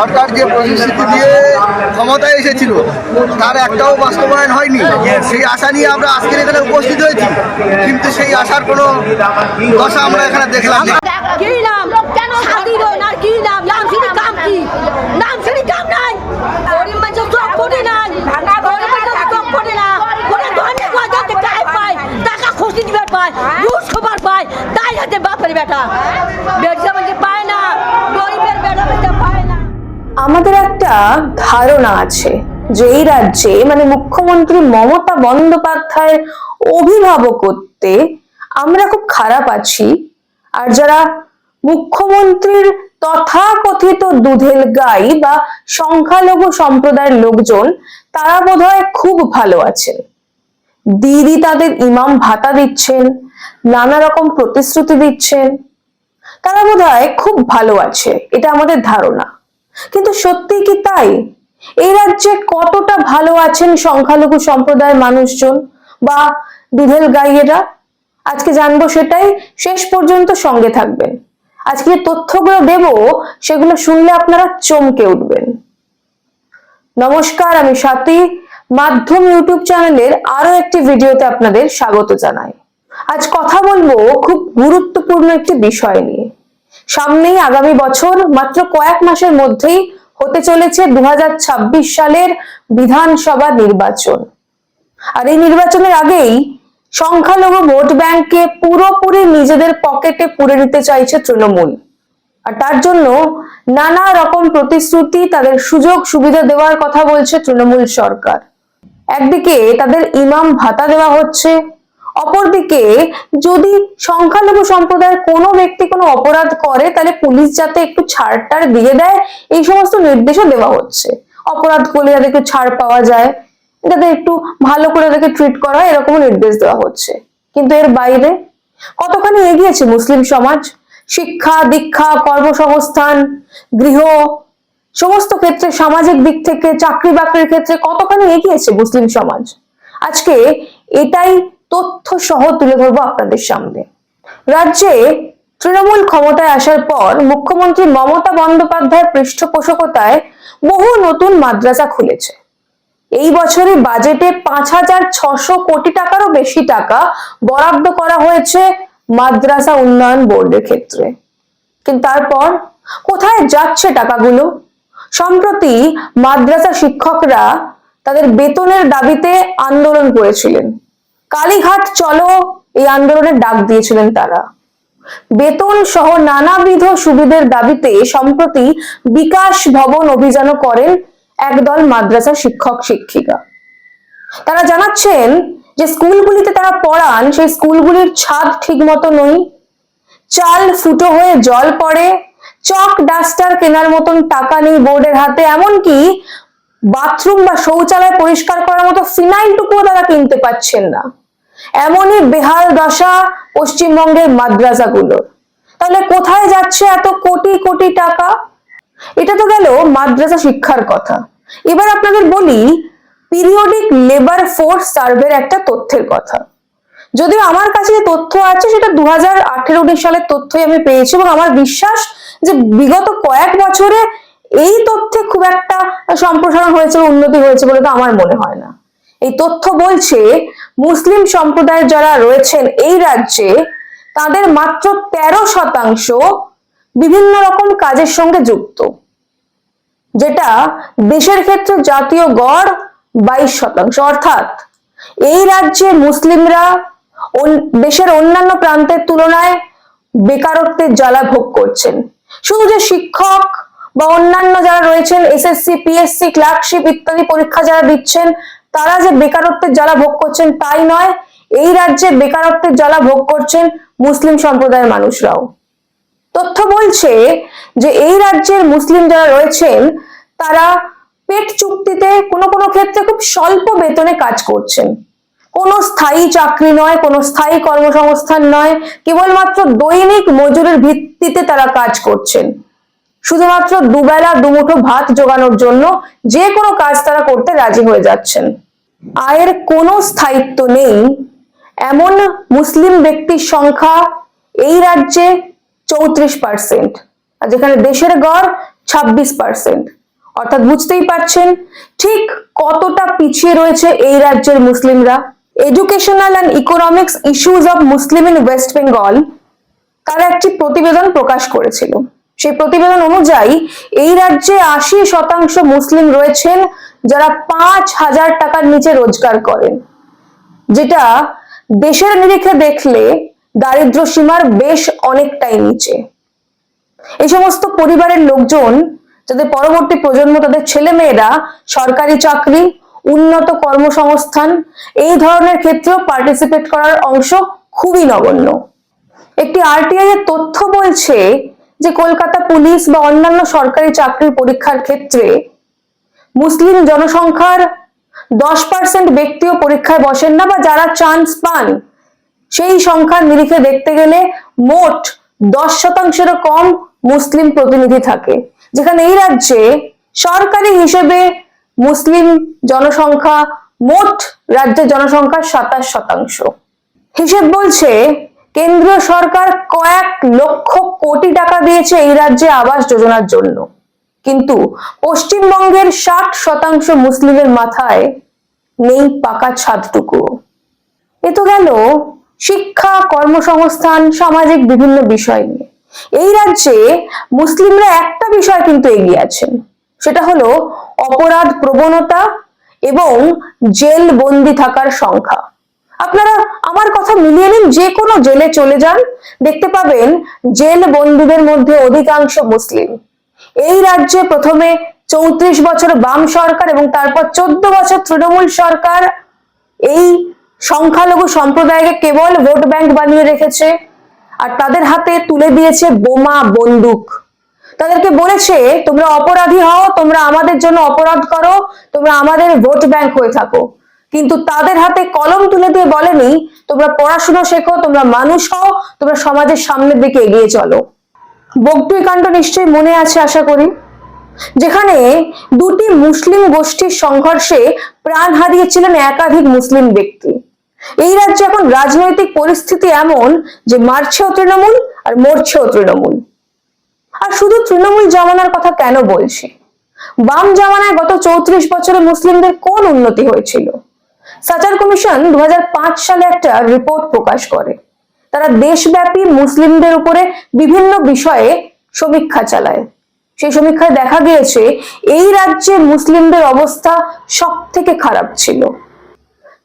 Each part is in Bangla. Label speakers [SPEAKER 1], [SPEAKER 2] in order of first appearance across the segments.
[SPEAKER 1] সরকার যে প্রতিশ্রুতি দিয়ে ক্ষমতায় এসেছিল। তার একটাও বাস্তবায়ন হয়নি। সেই আশা নিয়ে আমরা আজকের এখানে উপস্থিত হয়েছি। কিন্তু সেই আশার কোনো দশা আমরা এখানে দেখলাম না।
[SPEAKER 2] পায় টাকা খুশি দিবার পায় খবর পায় তাই হাতে বাপের বেটা বেটা মানে পায় না গরিবের বেটা বেটা পায় না
[SPEAKER 3] আমাদের একটা ধারণা আছে যে এই রাজ্যে মানে মুখ্যমন্ত্রী মমতা বন্দ্যোপাধ্যায়ের অভিভাবকত্বে আমরা খুব খারাপ আছি। আর যারা মুখ্যমন্ত্রীর তথাকথিত দুধেল গাই বা সংখ্যালঘু সম্প্রদায়ের লোকজন, তারা বোধহয় খুব ভালো আছেন। দিদি তাদের ইমাম ভাতা দিচ্ছেন, নানা রকম প্রতিশ্রুতি দিচ্ছেন। তারা বোধহয় খুব ভালো আছে, এটা আমাদের ধারণা। কিন্তু সত্যি কি তাই? এই রাজ্যে কতটা ভালো আছেন সংখ্যালঘু সম্প্রদায়ের মানুষজন বা দুধেল গাইয়েরা আজকে জানব সেটাই, শেষ পর্যন্ত সঙ্গে থাকবেন। আজকে তথ্যগুলো দেব, সেগুলো শুনলে আপনারা চমকে উঠবেন। নমস্কার, আমি স্বাতি। মাধ্যম ইউটিউব চ্যানেলের আরও একটি ভিডিওতে আপনাদের স্বাগত জানাই। আজ কথা বলব খুব গুরুত্বপূর্ণ একটি বিষয় নিয়ে। সামনেই আগামী বছর মাত্র কয়েক মাসের মধ্যেই হতে চলেছে দু হাজার ছাব্বিশ সালের বিধানসভা নির্বাচন। আর এই নির্বাচনের আগেই সংখ্যালঘু ভোট ব্যাংককে পুরোপুরি নিজেদের পকেটে পুরে নিতে চাইছে তৃণমূল। আর তার জন্য নানা রকম প্রতিশ্রুতি, তাদের সুযোগ সুবিধা দেওয়ার কথা বলছে তৃণমূল সরকার। একদিকে তাদের ইমাম ভাতা দেওয়া হচ্ছে অপরদিকে যদি সংখ্যালঘু সম্প্রদায়ের কোনো ব্যক্তি কোনো অপরাধ করে, তাহলে পুলিশ যাতে একটু ছাড়টার দিয়ে দেয়, এই সমস্ত নির্দেশও দেওয়া হচ্ছে। অপরাধ করলে যাতে একটু ছাড় পাওয়া যায়, যাতে একটু ভালো করে তাদেরকে ট্রিট করা হয় এরকম নির্দেশ দেওয়া হচ্ছে। কিন্তু এর বাইরে কতখানি এগিয়েছে মুসলিম সমাজ? শিক্ষা, দীক্ষা, কর্মসংস্থান, গৃহ, সমস্ত ক্ষেত্রে সামাজিক দিক থেকে চাকরি বাকরির ক্ষেত্রে কতখানি এগিয়েছে মুসলিম সমাজ? আজকে এটাই তথ্য সহ তুলে ধরবো আপনাদের সামনে। রাজ্যে তৃণমূল ক্ষমতায় আসার পর মুখ্যমন্ত্রী মমতা বন্দ্যোপাধ্যায়ের পৃষ্ঠপোষকতায় বহু নতুন মাদ্রাসা খুলেছে। এই বছরে বাজেটে পাঁচ হাজার ছশো কোটি টাকারও বেশি টাকা বরাদ্দ করা হয়েছে মাদ্রাসা উন্নয়ন বোর্ডের ক্ষেত্রে। কিন্তু তারপর কোথায় যাচ্ছে টাকাগুলো? সম্প্রতি মাদ্রাসা শিক্ষকরা তাদের বেতনের দাবিতে আন্দোলন করেছিলেন। কালীঘাট চলো, এই আন্দোলনের ডাক দিয়েছিলেন তারা। বেতন সহ নানাবিধ সুবিধের দাবিতে সম্প্রতি বিকাশ ভবন অভিযানও করেন একদল মাদ্রাসা শিক্ষক, শিক্ষিকা। তারা জানাচ্ছেন যে স্কুলগুলিতে তারা পড়ান, সেই স্কুলগুলির ছাদ ঠিক মতো নই। চাল ফুটো হয়ে জল পড়ে, চক ডাস্টার কেনার মতন টাকা নেই বোর্ডের হাতে, এমনকি বাথরুম বা শৌচালয় পরিষ্কার করার মতো ফিনাইলটুকুও তারা কিনতে পাচ্ছেন না। এমনই বেহাল দশা পশ্চিমবঙ্গের মাদ্রাসাগুলোর তাহলে কোথায় যাচ্ছে এত কোটি কোটি টাকা? এটা তো গেল মাদ্রাসা শিক্ষার কথা। এবার আপনাদের বলি পিরিয়ডিক লেবার ফোর্স সার্ভের একটা তথ্যের কথা। যদিও আমার কাছে যে তথ্য আছে, সেটা দু হাজার আঠেরো উনিশ সালের তথ্যই আমি পেয়েছি এবং আমার বিশ্বাস যে বিগত কয়েক বছরে এই তথ্যে খুব একটা সম্প্রসারণ হয়েছে উন্নতি হয়েছে বলে তো আমার মনে হয় না। এই তথ্য বলছে মুসলিম সম্প্রদায়ের যারা রয়েছেন এই রাজ্যে, তাদের মাত্র তেরো শতাংশ বিভিন্ন রকম কাজের সঙ্গে যুক্ত, যেটা দেশের ক্ষেত্রে জাতীয় গড় বাইশ শতাংশ। অর্থাৎ এই রাজ্যে মুসলিমরা দেশের অন্যান্য প্রান্তের তুলনায় বেকারত্বের জ্বালা ভোগ করছেন। শুধু যে শিক্ষক বা অন্যান্য যারা রয়েছেন, এসএসসি, পিএসসি, ক্লার্কশিপ ইত্যাদি পরীক্ষা যারা দিচ্ছেন তারা যে বেকারত্বের জ্বালা ভোগ করছেন তাই নয়, এই রাজ্যে বেকারত্বের জ্বালা ভোগ করছেন মুসলিম সম্প্রদায়ের মানুষরাও। তথ্য বলছে যে এই রাজ্যের মুসলিম যারা রয়েছেন, তারা পেট চুক্তিতে কোনো কোনো ক্ষেত্রে খুব স্বল্প বেতনে কাজ করছেন। কোনো স্থায়ী চাকরি নয়, কোনো স্থায়ী কর্মসংস্থান নয়, কেবলমাত্র দৈনিক মজুরের ভিত্তিতে তারা কাজ করছেন। শুধুমাত্র দুবেলা দুমুঠো ভাত জোগানোর জন্য যে কোনো কাজ তারা করতে রাজি হয়ে যাচ্ছেন। আয়ের কোনো স্থায়িত্ব নেই। এমন মুসলিম ব্যক্তির সংখ্যা এই রাজ্যে চৌত্রিশ পার্সেন্ট আর যেখানে দেশের গড় ছাব্বিশ পার্সেন্ট অর্থাৎ বুঝতেই পারছেন ঠিক কতটা পিছিয়ে রয়েছে এই রাজ্যের মুসলিমরা। Educational and economics issues of Muslim in West Bengal তারা একটি প্রতিবেদন প্রকাশ করেছিল। সেই প্রতিবেদন অনুযায়ী এই রাজ্যে আশি শতাংশ মুসলিম রয়েছেন যারা পাঁচ হাজার টাকার নিচে রোজগার করেন। যেটা দেশের নিরিখে দেখলে দারিদ্র সীমার বেশ অনেকটাই নিচে। এই সমস্ত পরিবারের লোকজন, যাদের পরবর্তী প্রজন্ম, তাদের ছেলে মেয়েরা সরকারি চাকরি, উন্নত কর্মসংস্থান, এই ধরনের ক্ষেত্রেও পার্টিসিপেট করার অংশ খুবই নগণ্য। একটি আরটিআই এর তথ্য বলছে যে কলকাতা পুলিশ বা অন্যান্য সরকারি চাকরির পরীক্ষার ক্ষেত্রে মুসলিম জনসংখ্যার দশ পার্সেন্ট ব্যক্তিও পরীক্ষায় বসেন না বা যারা চান্স পান, সেই সংখ্যার নিরিখে দেখতে গেলে মোট দশ শতাংশেরও কম মুসলিম প্রতিনিধি থাকে। যেখানে এই রাজ্যে সরকারি হিসেবে মুসলিম জনসংখ্যা মোট রাজ্যের জনসংখ্যার সাতাশ শতাংশ। হিসেব বলছে কেন্দ্রীয় সরকার কয়েক লক্ষ কোটি টাকা দিয়েছে এই রাজ্যে আবাস যোজনার জন্য। কিন্তু পশ্চিমবঙ্গের ষাট শতাংশ মুসলিমের মাথায় নেই পাকা ছাদটুকু। এ তো গেল শিক্ষা, কর্মসংস্থান, সামাজিক বিভিন্ন বিষয় নিয়ে। এই রাজ্যে মুসলিমরা একটা বিষয় কিন্তু এগিয়ে আছেন। সেটা হলো অপরাধ প্রবণতা এবং জেল বন্দি থাকার সংখ্যা। আপনারা আমার কথা মিলিয়ে নিন, যে কোনো জেলে চলে যান। দেখতে পাবেন, জেল বন্দীদের মধ্যে অধিকাংশ মুসলিম। এই রাজ্যে প্রথমে চৌত্রিশ বছর বাম সরকার এবং তারপর চোদ্দ বছর তৃণমূল সরকার এই সংখ্যালঘু সম্প্রদায়কে কেবল ভোট ব্যাংক বানিয়ে রেখেছে আর তাদের হাতে তুলে দিয়েছে বোমা বন্দুক। তাদেরকে বলেছে, তোমরা অপরাধী হও, তোমরা আমাদের জন্য অপরাধ করো, তোমরা আমাদের ভোট ব্যাংক হয়ে থাকো। কিন্তু তাদের হাতে কলম তুলে দিয়ে তোমরা পড়াশোনা শেখো, তোমরা মানুষ হও, তোমরা সমাজের সামনের দিকে এগিয়ে চলো। বগটুই কাণ্ড নিশ্চয়ই মনে আছে, আশা করি? যেখানে দুটি মুসলিম গোষ্ঠীর সংঘর্ষে প্রাণ হারিয়েছিলেন একাধিক মুসলিম ব্যক্তি। এই রাজ্যে এখন রাজনৈতিক পরিস্থিতি এমন যে মারছেও তৃণমূল আর মরছেও তৃণমূল। আর শুধু তৃণমূল জামানার কথা কেন বলছি? বাম জামানায় গত চৌত্রিশ বছরে মুসলিমদের কোন উন্নতি হয়েছিল? সাচার কমিশন দু হাজার পাঁচ সালে একটা রিপোর্ট প্রকাশ করে। তারা দেশব্যাপী মুসলিমদের উপরে বিভিন্ন বিষয়ে সমীক্ষা চালায়। সেই সমীক্ষায় দেখা গিয়েছে, এই রাজ্যে মুসলিমদের অবস্থা সব থেকে খারাপ ছিল।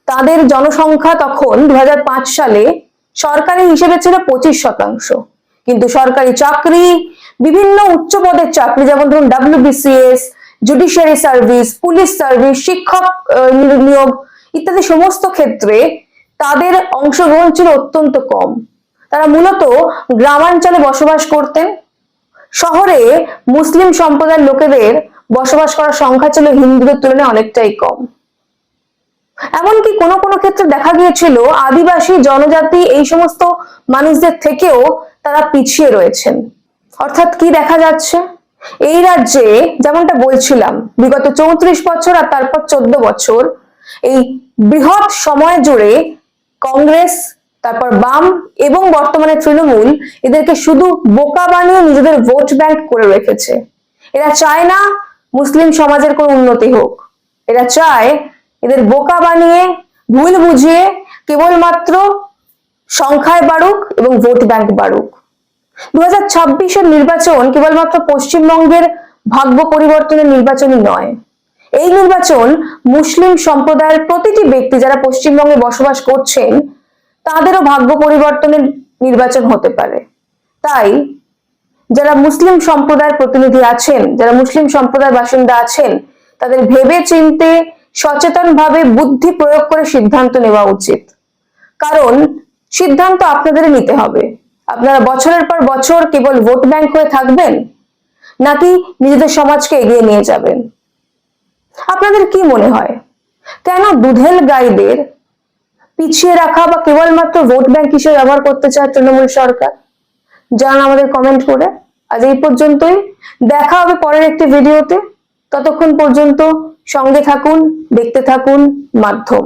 [SPEAKER 3] তাদের জনসংখ্যা তখন দু হাজার পাঁচ সালে সরকারি হিসেবে ছিল পঁচিশ শতাংশ। কিন্তু সরকারি চাকরি, বিভিন্ন উচ্চ পদের চাকরি, যেমন ধরুন WBCS judiciary service police service শিক্ষক নিয়োগ ইত্যাদি সমস্ত ক্ষেত্রে তাদের অংশগ্রহণ ছিল অত্যন্ত কম। তারা মূলত গ্রামাঞ্চলে বসবাস করতেন। শহরে মুসলিম সম্প্রদায়ের লোকেদের বসবাস করার সংখ্যা ছিল হিন্দুদের তুলনায় অনেকটাই কম। এমনকি কোনো কোনো ক্ষেত্রে দেখা গিয়েছিল আদিবাসী জনজাতি এই সমস্ত মানুষদের থেকেও তারা পিছিয়ে রয়েছেন। অর্থাৎ কি দেখা যাচ্ছে? এই রাজ্যে যেমনটা বলছিলাম, বিগত চৌত্রিশ বছর আর তারপর চোদ্দ বছর, এই বৃহৎ সময় জুড়ে কংগ্রেস, তারপর বাম এবং বর্তমানে তৃণমূল এদেরকে শুধু বোকা বানিয়ে নিজেদের ভোট ব্যাংক করে রেখেছে। এরা চায় না মুসলিম সমাজের কোনো উন্নতি হোক। এরা চায় এদের বোকা বানিয়ে, ভুল বুঝিয়ে কেবলমাত্র সংখ্যায় বাড়ুক এবং ভোট ব্যাংক বাড়ুক। দু নির্বাচন কেবলমাত্র পশ্চিমবঙ্গের ভাগ্য পরিবর্তনের নির্বাচনই নয়। এই নির্বাচন মুসলিম সম্প্রদায়ের প্রতিটি ব্যক্তি যারা পশ্চিমবঙ্গে বসবাস করছেন, তাদেরও ভাগ্য পরিবর্তনের নির্বাচন হতে পারে। তাই যারা মুসলিম সম্প্রদায়ের প্রতিনিধি আছেন, যারা মুসলিম সম্প্রদায়ের বাসিন্দা আছেন, তাদের ভেবে চিনতে সচেতনভাবে বুদ্ধি প্রয়োগ করে সিদ্ধান্ত নেওয়া উচিত। কারণ সিদ্ধান্ত আপনাদের নিতে হবে। আপনারা বছরের পর বছর কেবল ভোট ব্যাংক হয়ে থাকবেন? নাকি নিজেদের সমাজকে এগিয়ে নিয়ে যাবেন? আপনাদের কি মনে হয়? কেন দুধেল গাইদের পিছিয়ে রাখা বা কেবলমাত্র ভোট ব্যাংক হিসেবে ব্যবহার করতে চায় তৃণমূল সরকার? জানান আমাদের কমেন্ট করে। আজ এই পর্যন্তই। দেখা হবে পরের একটি ভিডিওতে। ততক্ষণ পর্যন্ত সঙ্গে থাকুন, দেখতে থাকুন, মাধ্যম।